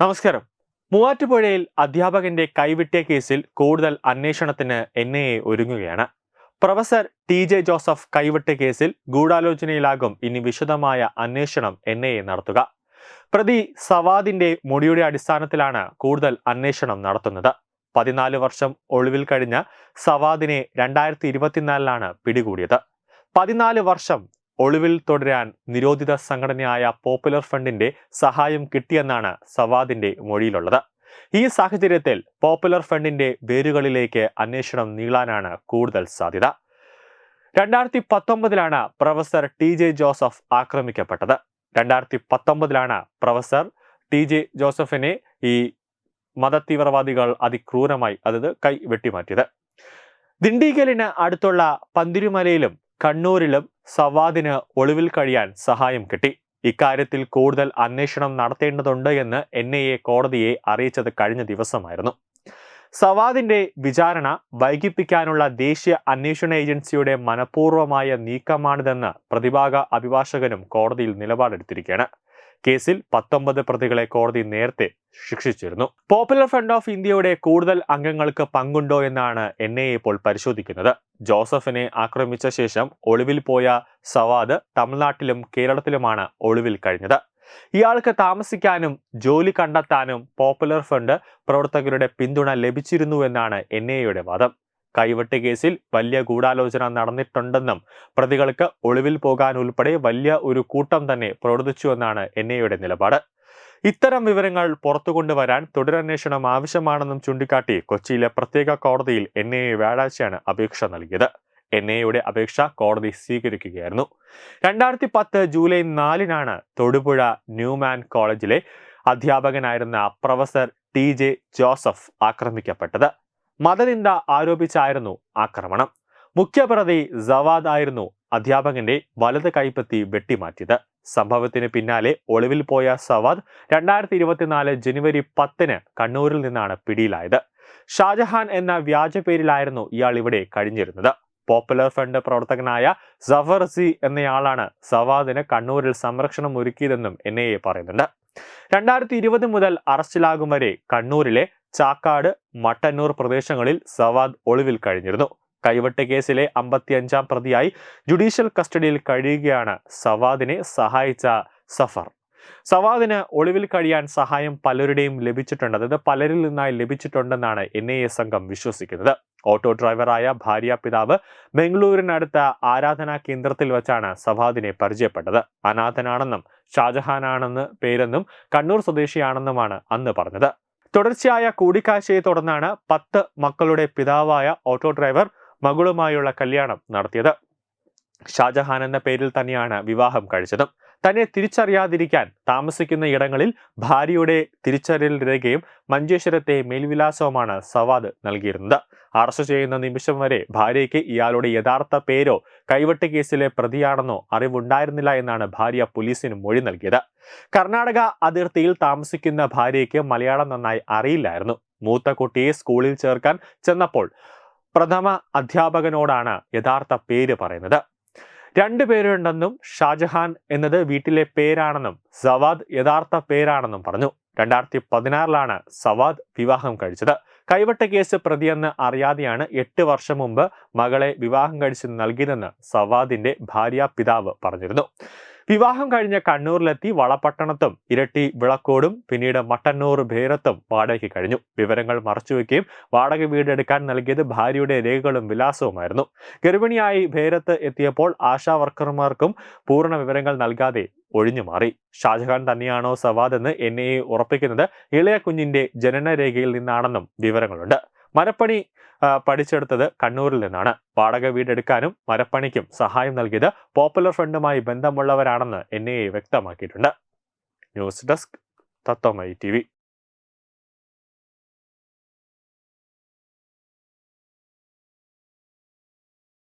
നമസ്കാരം. മൂവാറ്റുപുഴയിൽ അധ്യാപകന്റെ കൈവിട്ടിയ കേസിൽ കൂടുതൽ അന്വേഷണത്തിന് എൻ ഐ എ ഒരുങ്ങുകയാണ്. പ്രൊഫസർ ടി ജെ ജോസഫ് കൈവിട്ട കേസിൽ ഗൂഢാലോചനയിലാകും ഇനി വിശദമായ അന്വേഷണം എൻ ഐ എ നടത്തുക. പ്രതി സവാദിന്റെ മൊഴിയുടെ അടിസ്ഥാനത്തിലാണ് കൂടുതൽ അന്വേഷണം നടത്തുന്നത്. പതിനാല് വർഷം ഒളിവിൽ കഴിഞ്ഞ സവാദിനെ രണ്ടായിരത്തി ഇരുപത്തിനാലിലാണ് പിടികൂടിയത്. പതിനാല് വർഷം ഒളിവിൽ തുടരാൻ നിരോധിത സംഘടനയായ പോപ്പുലർ ഫണ്ടിന്റെ സഹായം കിട്ടിയെന്നാണ് സവാദിന്റെ മൊഴിയിലുള്ളത്. ഈ സാഹചര്യത്തിൽ പോപ്പുലർ ഫണ്ടിന്റെ വേരുകളിലേക്ക് അന്വേഷണം നീളാനാണ് കൂടുതൽ സാധ്യത. രണ്ടായിരത്തി പത്തൊമ്പതിലാണ് പ്രൊഫസർ ടി ജെ ജോസഫ് ആക്രമിക്കപ്പെട്ടത്. രണ്ടായിരത്തി പത്തൊമ്പതിലാണ് പ്രൊഫസർ ടി ജെ ജോസഫിനെ ഈ മതതീവ്രവാദികൾ അതിക്രൂരമായി അതായത് കൈ വെട്ടിമാറ്റിയത്. ദിണ്ടിഗലിന് അടുത്തുള്ള പന്തിരുമലയിലും കണ്ണൂരിലും സവാദിന് ഒളിവിൽ കഴിയാൻ സഹായം കിട്ടി. ഇക്കാര്യത്തിൽ കൂടുതൽ അന്വേഷണം നടത്തേണ്ടതുണ്ട് എന്ന് എൻ ഐ എ കോടതിയെ അറിയിച്ചത് കഴിഞ്ഞ ദിവസമായിരുന്നു. സവാദിന്റെ വിചാരണ വൈകിപ്പിക്കാനുള്ള ദേശീയ അന്വേഷണ ഏജൻസിയുടെ മനഃപൂർവമായ നീക്കമാണിതെന്ന് പ്രതിഭാഗ അഭിഭാഷകനും കോടതിയിൽ നിലപാടെടുത്തിരിക്കുകയാണ്. കേസിൽ പത്തൊമ്പത് പ്രതികളെ കോടതി നേരത്തെ ശിക്ഷിച്ചിരുന്നു. പോപ്പുലർ ഫ്രണ്ട് ഓഫ് ഇന്ത്യയുടെ കൂടുതൽ അംഗങ്ങൾക്ക് പങ്കുണ്ടോ എന്നാണ് എൻ ഐ ഇപ്പോൾ പരിശോധിക്കുന്നത്. ജോസഫിനെ ആക്രമിച്ച ശേഷം ഒളിവിൽ പോയ സവാദ് തമിഴ്നാട്ടിലും കേരളത്തിലുമാണ് ഒളിവിൽ കഴിഞ്ഞത്. ഇയാൾക്ക് താമസിക്കാനും ജോലി കണ്ടെത്താനും പോപ്പുലർ ഫ്രണ്ട് പ്രവർത്തകരുടെ പിന്തുണ ലഭിച്ചിരുന്നുവെന്നാണ് എൻ ഐ എയുടെ വാദം. കൈവെട്ട് കേസിൽ വലിയ ഗൂഢാലോചന നടന്നിട്ടുണ്ടെന്നും പ്രതികൾക്ക് ഒളിവിൽ പോകാൻ ഉൾപ്പെടെ വലിയ ഒരു കൂട്ടം തന്നെ പ്രവർത്തിച്ചുവെന്നാണ് എൻ ഐയുടെ നിലപാട്. ഇത്തരം വിവരങ്ങൾ പുറത്തു കൊണ്ടുവരാൻ തുടരന്വേഷണം ആവശ്യമാണെന്നും ചൂണ്ടിക്കാട്ടി കൊച്ചിയിലെ പ്രത്യേക കോടതിയിൽ എൻ ഐ വ്യാഴാഴ്ചയാണ് അപേക്ഷ നൽകിയത്. എൻ ഐയുടെ അപേക്ഷ കോടതി സ്വീകരിക്കുകയായിരുന്നു. രണ്ടായിരത്തി പത്ത് ജൂലൈ നാലിനാണ് തൊടുപുഴ ന്യൂമാൻ കോളേജിലെ അധ്യാപകനായിരുന്ന പ്രൊഫസർ ടി ജെ ജോസഫ് ആക്രമിക്കപ്പെട്ടത്. മതനിന്ദ ആരോപിച്ചായിരുന്നു ആക്രമണം. മുഖ്യപ്രതി സവാദ് ആയിരുന്നു അധ്യാപകന്റെ വലത് കൈപ്പത്തി വെട്ടിമാറ്റിയത്. സംഭവത്തിന് പിന്നാലെ ഒളിവിൽ പോയ സവാദ് രണ്ടായിരത്തി ഇരുപത്തിനാല് ജനുവരി പത്തിന് കണ്ണൂരിൽ നിന്നാണ് പിടിയിലായത്. ഷാജഹാൻ എന്ന വ്യാജ പേരിലായിരുന്നു ഇയാൾ ഇവിടെ കഴിഞ്ഞിരുന്നത്. പോപ്പുലർ ഫ്രണ്ട് പ്രവർത്തകനായ സഫർ സി എന്നയാളാണ് സവാദിന് കണ്ണൂരിൽ സംരക്ഷണം ഒരുക്കിയതെന്നും എൻ ഐ എ പറയുന്നുണ്ട്. രണ്ടായിരത്തി ഇരുപത് മുതൽ അറസ്റ്റിലാകും വരെ കണ്ണൂരിലെ ചാക്കാട് മട്ടന്നൂർ പ്രദേശങ്ങളിൽ സവാദ് ഒളിവിൽ കഴിഞ്ഞിരുന്നു. കൈവെട്ട് കേസിലെ അമ്പത്തിയഞ്ചാം പ്രതിയായി ജുഡീഷ്യൽ കസ്റ്റഡിയിൽ കഴിയുകയാണ് സവാദിനെ സഹായിച്ച സഫർ. സവാദിന് ഒളിവിൽ കഴിയാൻ സഹായം പലരുടെയും ലഭിച്ചിട്ടുണ്ട്. അതായത് പലരിൽ നിന്നായി ലഭിച്ചിട്ടുണ്ടെന്നാണ് എൻ ഐ എ സംഘം വിശ്വസിക്കുന്നത്. ഓട്ടോ ഡ്രൈവറായ ഭാര്യ പിതാവ് ബംഗളൂരിനടുത്ത ആരാധനാ കേന്ദ്രത്തിൽ വെച്ചാണ് സവാദിനെ പരിചയപ്പെട്ടത്. അനാഥനാണെന്നും ഷാജഹാനാണെന്ന് പേരെന്നും കണ്ണൂർ സ്വദേശിയാണെന്നുമാണ് അന്ന് പറഞ്ഞത്. തുടർച്ചയായ കൂടിക്കാഴ്ചയെ തുടർന്നാണ് പത്ത് മക്കളുടെ പിതാവായ ഓട്ടോ ഡ്രൈവർ മകളുമായുള്ള കല്യാണം നടത്തിയത്. ഷാജഹാൻ എന്ന പേരിൽ തന്നെയാണ് വിവാഹം കഴിച്ചതും. തന്നെ തിരിച്ചറിയാതിരിക്കാൻ താമസിക്കുന്ന ഇടങ്ങളിൽ ഭാര്യയുടെ തിരിച്ചറിയൽ രേഖയും മഞ്ചേശ്വരത്തെ മേൽവിലാസവുമാണ് സവാദ് നൽകിയിരുന്നത്. അറസ്റ്റ് ചെയ്യുന്ന നിമിഷം വരെ ഭാര്യയ്ക്ക് ഇയാളുടെ യഥാർത്ഥ പേരോ കൈവെട്ട് കേസിലെ പ്രതിയാണെന്നോ അറിവുണ്ടായിരുന്നില്ല എന്നാണ് ഭാര്യ പോലീസിന് മൊഴി നൽകിയത്. കർണാടക അതിർത്തിയിൽ താമസിക്കുന്ന ഭാര്യയ്ക്ക് മലയാളം നന്നായി അറിയില്ലായിരുന്നു. മൂത്ത കുട്ടിയെ സ്കൂളിൽ ചേർക്കാൻ ചെന്നപ്പോൾ പ്രഥമ അധ്യാപകനോടാണ് യഥാർത്ഥ പേര് പറയുന്നത്. രണ്ടു പേരുണ്ടെന്നും ഷാജഹാൻ എന്നത് വീട്ടിലെ പേരാണെന്നും സവാദ് യഥാർത്ഥ പേരാണെന്നും പറഞ്ഞു. രണ്ടായിരത്തി പതിനാറിലാണ് സവാദ് വിവാഹം കഴിച്ചത്. കൈവട്ട കേസ് പ്രതിയെന്ന് അറിയാതെയാണ് എട്ട് വർഷം മുമ്പ് മകളെ വിവാഹം കഴിച്ച് നൽകിയതെന്ന് സവാദിന്റെ ഭാര്യ പിതാവ് പറഞ്ഞിരുന്നു. വിവാഹം കഴിഞ്ഞ കണ്ണൂരിലെത്തി വളപട്ടണത്തും ഇരട്ടി വിളക്കോടും പിന്നീട് മട്ടന്നൂർ ഭേരത്തും വാടകയ്ക്ക് കഴിഞ്ഞു. വിവരങ്ങൾ മറച്ചുവെക്കുകയും വാടക വീട് എടുക്കാൻ നൽകിയത് ഭാര്യയുടെ രേഖകളും വിലാസവുമായിരുന്നു. ഗർഭിണിയായി ഭേരത്ത് എത്തിയപ്പോൾ ആശാ വർക്കർമാർക്കും പൂർണ വിവരങ്ങൾ നൽകാതെ ഒഴിഞ്ഞു മാറി. ഷാജഹാൻ തന്നെയാണോ സവാദ് എന്ന് ഐ ഉറപ്പിക്കുന്നത് ഇളയ കുഞ്ഞിന്റെ ജനനരേഖയിൽ നിന്നാണെന്നും വിവരങ്ങളുണ്ട്. മരപ്പണി പഠിച്ചെടുത്തത് കണ്ണൂരിൽ നിന്നാണ്. വാടക വീടെടുക്കാനും മരപ്പണിക്കും സഹായം നൽകിയത് പോപ്പുലർ ഫ്രണ്ടുമായി ബന്ധമുള്ളവരാണെന്ന് എൻ വ്യക്തമാക്കിയിട്ടുണ്ട്. ന്യൂസ് ഡെസ്ക് തത്വമൈ ടി